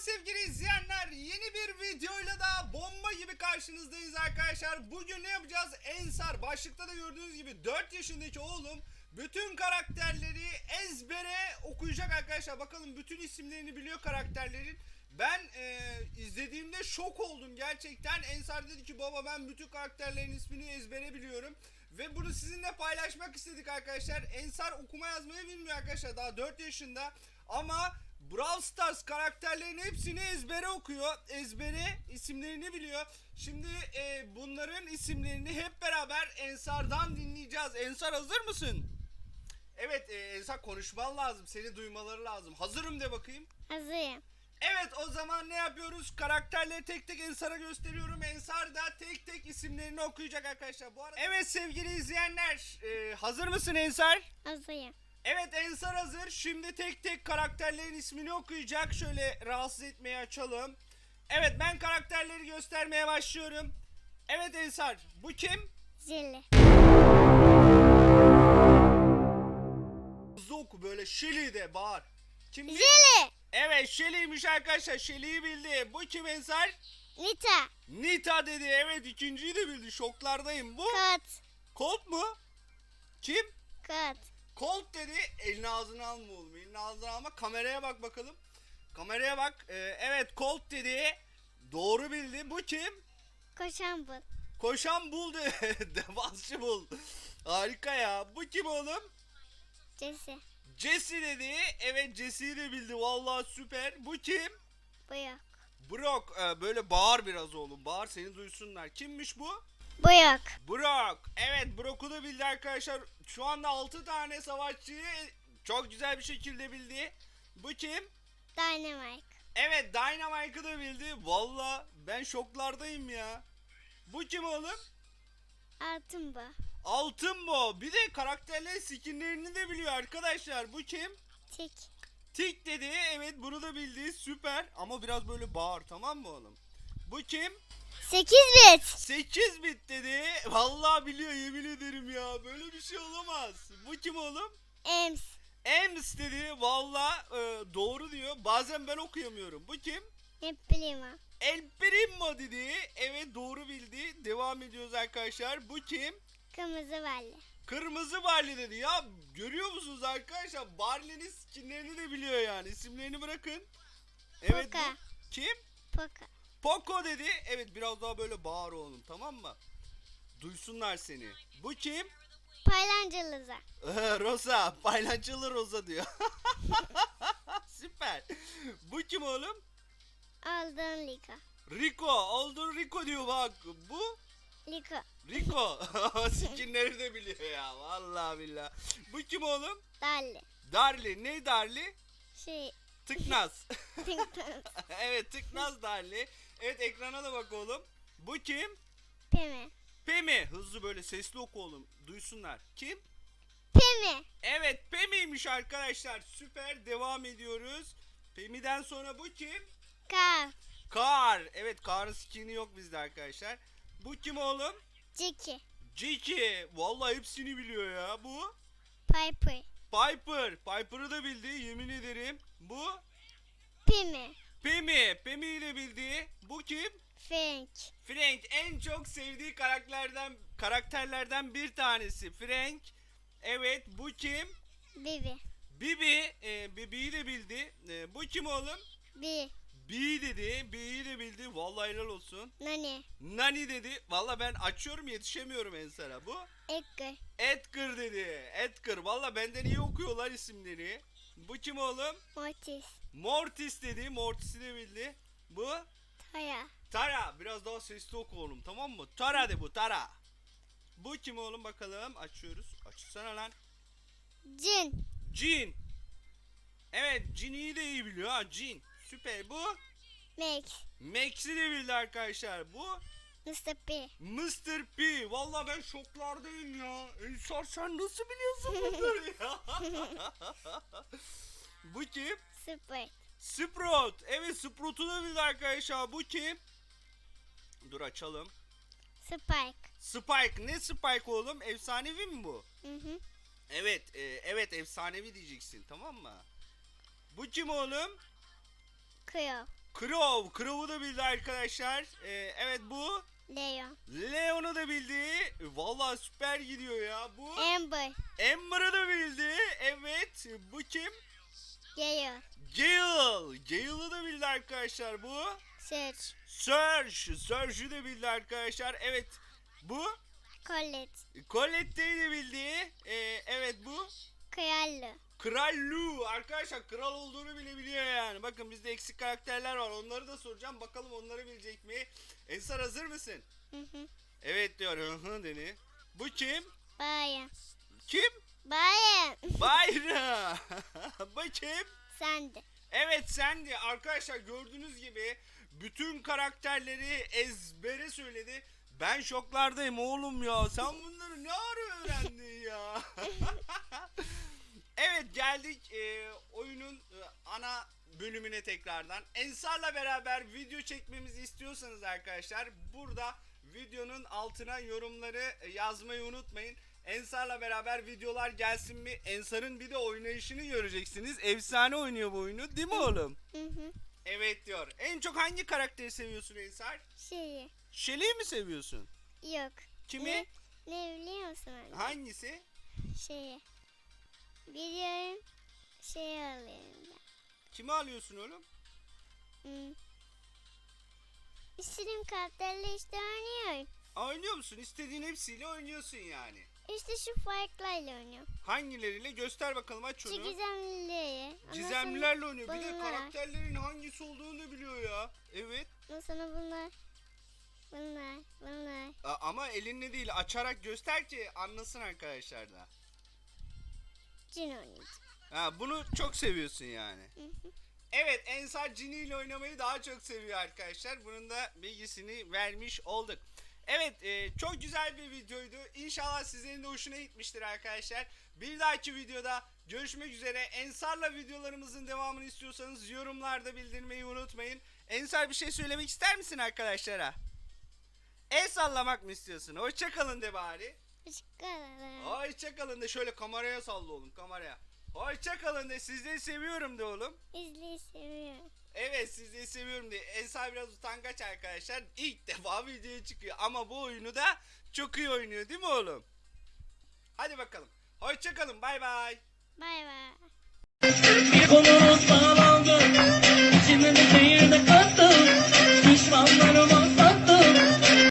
sevgili izleyenler. Yeni bir videoyla da bomba gibi karşınızdayız arkadaşlar. Bugün ne yapacağız? Ensar başlıkta da gördüğünüz gibi 4 yaşındaki oğlum bütün karakterleri ezbere okuyacak arkadaşlar. Bakalım bütün isimlerini biliyor karakterlerin. Ben e, izlediğimde şok oldum gerçekten. Ensar dedi ki baba ben bütün karakterlerin ismini ezbere biliyorum. Ve bunu sizinle paylaşmak istedik arkadaşlar. Ensar okuma yazmayı bilmiyor arkadaşlar daha 4 yaşında. Ama Brawl Stars karakterlerin hepsini ezbere okuyor. Ezbere isimlerini biliyor. Şimdi e, bunların isimlerini hep beraber Ensar'dan dinleyeceğiz. Ensar hazır mısın? Evet e, Ensar konuşman lazım. Seni duymaları lazım. Hazırım de bakayım. Hazırım. Evet o zaman ne yapıyoruz? Karakterleri tek tek Ensar'a gösteriyorum. Ensar da tek tek isimlerini okuyacak arkadaşlar. Bu arada... Evet sevgili izleyenler. e, hazır mısın Ensar? Hazırım. Evet Ensar hazır. Şimdi tek tek karakterlerin ismini okuyacak. Şöyle rahatsız etmeyi açalım. Evet ben karakterleri göstermeye başlıyorum. Evet Ensar bu kim? Zili. Hızlı oku böyle Shelly de bağır. Kim? Zili. Evet Shelly'ymiş arkadaşlar. Shelly'yi bildi. Bu kim Ensar? Nita. Nita dedi. Evet ikinciyi de bildi. Şoklardayım. Bu Kat. Colt mu? Kim? Kat. Colt dedi. Elini ağzına alma oğlum. Elini ağzına alma. Kameraya bak bakalım. Kameraya bak. Ee, evet Colt dedi. Doğru bildi. Bu kim? Koşan bul. Koşan bul de. Devansçı bul. Harika ya. Bu kim oğlum? Cesi. Jesse dedi. Evet Jesse'yi de bildi. Vallahi süper. Bu kim? Boyak. Brock. Ee, böyle bağır biraz oğlum. Bağır seni duysunlar. Kimmiş bu? Boyak. Brock. Evet Brock'u da bildi arkadaşlar. Şu anda 6 tane savaşçıyı çok güzel bir şekilde bildi. Bu kim? Dynamite. Evet Dynamite'ı da bildi. Valla ben şoklardayım ya. Bu kim oğlum? Altın bu. Altın bu. Bir de karakterlerin skinlerini de biliyor arkadaşlar. Bu kim? Tik. Tik dedi. Evet bunu da bildi. Süper. Ama biraz böyle bağır tamam mı oğlum? Bu kim? 8 bit. 8 bit dedi. Vallahi biliyor yemin ederim ya. Böyle bir şey olamaz. Bu kim oğlum? Ems. Ems dedi. Vallahi e, doğru diyor. Bazen ben okuyamıyorum. Bu kim? Bileyim ha. El Primo dedi. Evet doğru bildi. Devam ediyoruz arkadaşlar. Bu kim? Kırmızı valli. Kırmızı Barley dedi. Ya görüyor musunuz arkadaşlar? Barley'nin skinlerini de biliyor yani. İsimlerini bırakın. Evet Poca. bu kim? Poka. Poco dedi. Evet biraz daha böyle bağır oğlum tamam mı? Duysunlar seni. Bu kim? Paylancılıza. Rosa. Paylaşılı Rosa diyor. Süper. Bu kim oğlum? Aldın Liko. Rico. Oldu Rico diyor bak. Bu Liko. Rico. Skinleri de biliyor ya. Vallahi billah. Bu kim oğlum? Dalli. Darli. Ne Darli? Şey. Tıknaz. Pinkton. evet Tıknaz Darli. Evet ekrana da bak oğlum. Bu kim? Pemi. Pemi. Hızlı böyle sesli oku oğlum. Duysunlar. Kim? Pemi. Evet Pemi'ymiş arkadaşlar. Süper. Devam ediyoruz. Pemi'den sonra bu kim? Kar. Kar. Evet Kar'ın skin'i yok bizde arkadaşlar. Bu kim oğlum? Ciki. Jiki. Vallahi hepsini biliyor ya. Bu? Piper. Piper. Piper'ı da bildi yemin ederim. Bu? Pemi. Pemi. Pemi'yi de bildi. Bu kim? Frank. Frank en çok sevdiği karakterlerden karakterlerden bir tanesi. Frank. Evet bu kim? Bibi. Bibi. E, Bibi'yi de bildi. E, bu kim oğlum? Bir. B dedi. B'yi de bildi. Vallahi helal olsun. Nani. Nani dedi. Vallahi ben açıyorum yetişemiyorum Ensar'a. Bu Edgar. Edgar dedi. Edgar. Vallahi benden iyi okuyorlar isimleri. Bu kim oğlum? Mortis. Mortis dedi. Mortis'i de bildi. Bu Taya. Tara. Biraz daha sesli oku oğlum tamam mı? Tara de bu Tara. Bu kim oğlum bakalım. Açıyoruz. Açsana lan. Cin. Jean. Evet Jean'i de iyi biliyor ha Jean. Süper. Bu Max. Max'i de bildi arkadaşlar. Bu Mr. P. Mr. P. Vallahi ben şoklardayım ya. Ensar sen nasıl biliyorsun bunları ya? Bu kim? Sprite. Sprout. Evet Sprout'u da bildi arkadaşlar. Bu kim? Dur açalım. Spike. Spike. Ne Spike oğlum? Efsanevi mi bu? Hı hı. Evet. e, evet efsanevi diyeceksin tamam mı? Bu kim oğlum? Kıyor. Crow. Crow'u da bildi arkadaşlar. Ee, evet bu. Leo. Leon'u da bildi. Vallahi süper gidiyor ya. Bu. Amber. Amber'ı da bildi. Evet. Bu kim? Gale. Gale. Gale'ı da bildi arkadaşlar bu. Search. Surge. Surge'ü de bildi arkadaşlar. Evet. Bu. Colette. Colette'yi de bildi. Ee, evet bu. Krallı. Kral Lu. Arkadaşlar kral olduğunu bile biliyor yani. Bakın bizde eksik karakterler var. Onları da soracağım. Bakalım onları bilecek mi? Ensar hazır mısın? Hı hı. Evet diyor. Hı hı. Bu kim? Bayan. Kim? Bayan. Bayra. Bu kim? Sen de. Evet sendi. Arkadaşlar gördüğünüz gibi bütün karakterleri ezbere söyledi. Ben şoklardayım oğlum ya. Sen bunları ne ara öğrendin ya? geldik e, oyunun e, ana bölümüne tekrardan. Ensar'la beraber video çekmemizi istiyorsanız arkadaşlar burada videonun altına yorumları e, yazmayı unutmayın. Ensar'la beraber videolar gelsin mi? Ensar'ın bir de oynayışını göreceksiniz. Efsane oynuyor bu oyunu değil mi oğlum? Hı hı. Evet diyor. En çok hangi karakteri seviyorsun Ensar? Şeyi. Shelly'i mi seviyorsun? Yok. Kimi? Ne, ne biliyor musun? Hangisi? Şeyi. Biliyorum. Şey alıyorum ben. Kimi alıyorsun oğlum? Hmm. İstediğim karakterle işte oynuyorum. Oynuyor musun? İstediğin hepsiyle oynuyorsun yani. İşte şu farklarla oynuyorum. Hangileriyle? Göster bakalım aç Şu onu. gizemlileri. Ondan Gizemlilerle oynuyor. Bir de bunlar. karakterlerin hangisi sonra da biliyor ya. Evet. Ondan sonra bunlar. Bunlar. Bunlar. A- ama elinle değil açarak göster ki anlasın arkadaşlar da. Cin oynayacağım. Ha, bunu çok seviyorsun yani. Evet Ensar Cini ile oynamayı daha çok seviyor arkadaşlar. Bunun da bilgisini vermiş olduk. Evet e, çok güzel bir videoydu. İnşallah sizlerin de hoşuna gitmiştir arkadaşlar. Bir dahaki videoda görüşmek üzere. Ensar'la videolarımızın devamını istiyorsanız yorumlarda bildirmeyi unutmayın. Ensar bir şey söylemek ister misin arkadaşlara? El sallamak mı istiyorsun? Hoşçakalın de bari. Hoşçakalın. Hoşçakalın de şöyle kameraya salla oğlum kameraya. Hoşçakalın de sizleri seviyorum de oğlum. İzleyi seviyorum. Evet sizleri seviyorum diye. Ensar biraz utangaç arkadaşlar. İlk defa videoya çıkıyor ama bu oyunu da çok iyi oynuyor değil mi oğlum? Hadi bakalım. Hoşçakalın bay bay. Bay bay. Bir kolunu sağladı İçime bir şehirde kattım Düşmanlarıma